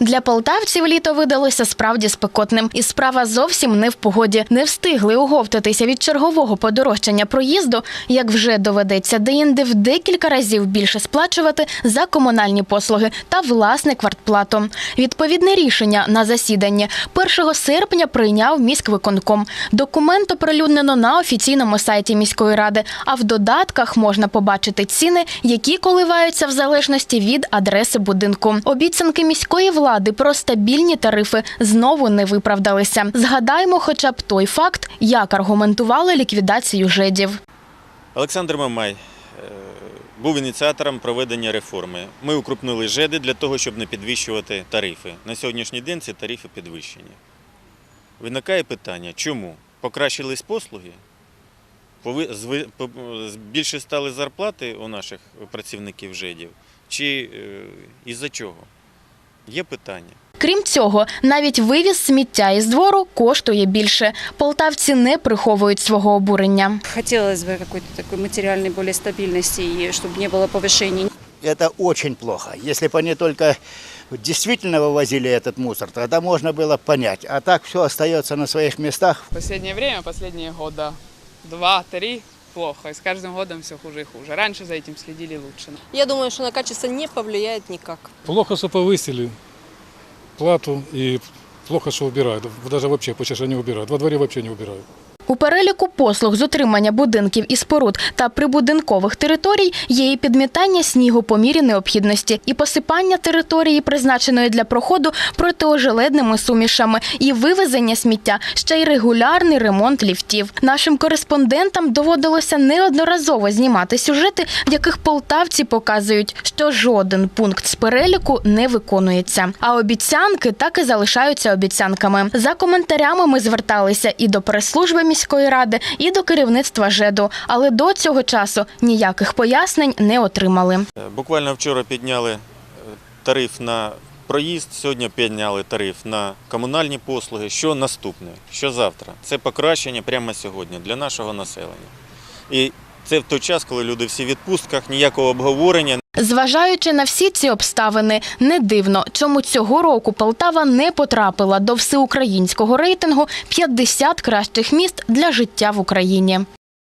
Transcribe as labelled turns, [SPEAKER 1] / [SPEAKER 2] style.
[SPEAKER 1] Для полтавців літо видалося справді спекотним, і справа зовсім не в погоді. Не встигли оговтатися від чергового подорожчання проїзду, як вже доведеться деінде в декілька разів більше сплачувати за комунальні послуги та власне квартплату. Відповідне рішення на засіданні 1 серпня прийняв міськвиконком. Документ оприлюднено на офіційному сайті міської ради. А в додатках можна побачити ціни, які коливаються в залежності від адреси будинку. Обіцянки міської влади про стабільні тарифи знову не виправдалися. Згадаємо, хоча б той факт, як аргументували ліквідацію жедів.
[SPEAKER 2] Олександр Мамай е, був ініціатором проведення реформи. Ми укрупнили ЖЕДи для того, щоб не підвищувати тарифи. На сьогоднішній день ці тарифи підвищені. Виникає питання, чому? Покращились послуги? Більше стали зарплати у наших працівників ЖЕДів? Чи е, із-за чого? Є питання.
[SPEAKER 1] Крім цього, навіть вивіз сміття із двору коштує більше. Полтавці не приховують свого обурення.
[SPEAKER 3] Хотелось бы какой-то такой материальной более стабильности и чтобы не было повышений.
[SPEAKER 4] Это очень плохо. Если бы они только действительно вывозили этот мусор, тогда можно было понять. А так все остается на своих местах.
[SPEAKER 5] В последнее время, последние года, два-три, плохо. И с каждым годом все хуже и хуже. Раньше за этим следили лучше.
[SPEAKER 6] Я думаю, что на качество не повлияет никак.
[SPEAKER 7] Плохо, что повысили Плату и плохо, что убирают. Даже вообще, почти что не убирают. Во дворе вообще не убирают.
[SPEAKER 1] У переліку послуг з утримання будинків і споруд та прибудинкових територій є і підмітання снігу по мірі необхідності, і посипання території, призначеної для проходу протиожеледними сумішами, і вивезення сміття, ще й регулярний ремонт ліфтів. Нашим кореспондентам доводилося неодноразово знімати сюжети, в яких полтавці показують, що жоден пункт з переліку не виконується. А обіцянки так і залишаються обіцянками. За коментарями ми зверталися і до прес-служби міської ради, і до керівництва ЖЕДу, але до цього часу ніяких пояснень не отримали.
[SPEAKER 2] Е, Буквально вчора підняли е, тариф на проїзд, сьогодні підняли тариф на комунальні послуги. Що наступне? Що завтра? Це покращення прямо сьогодні для нашого населення. І це в той час, коли люди всі в відпустках, ніякого обговорення,
[SPEAKER 1] Зважаючи на всі ці обставини, не дивно, чому цього року Полтава не потрапила до всеукраїнського рейтингу «50 кращих міст для життя в Україні.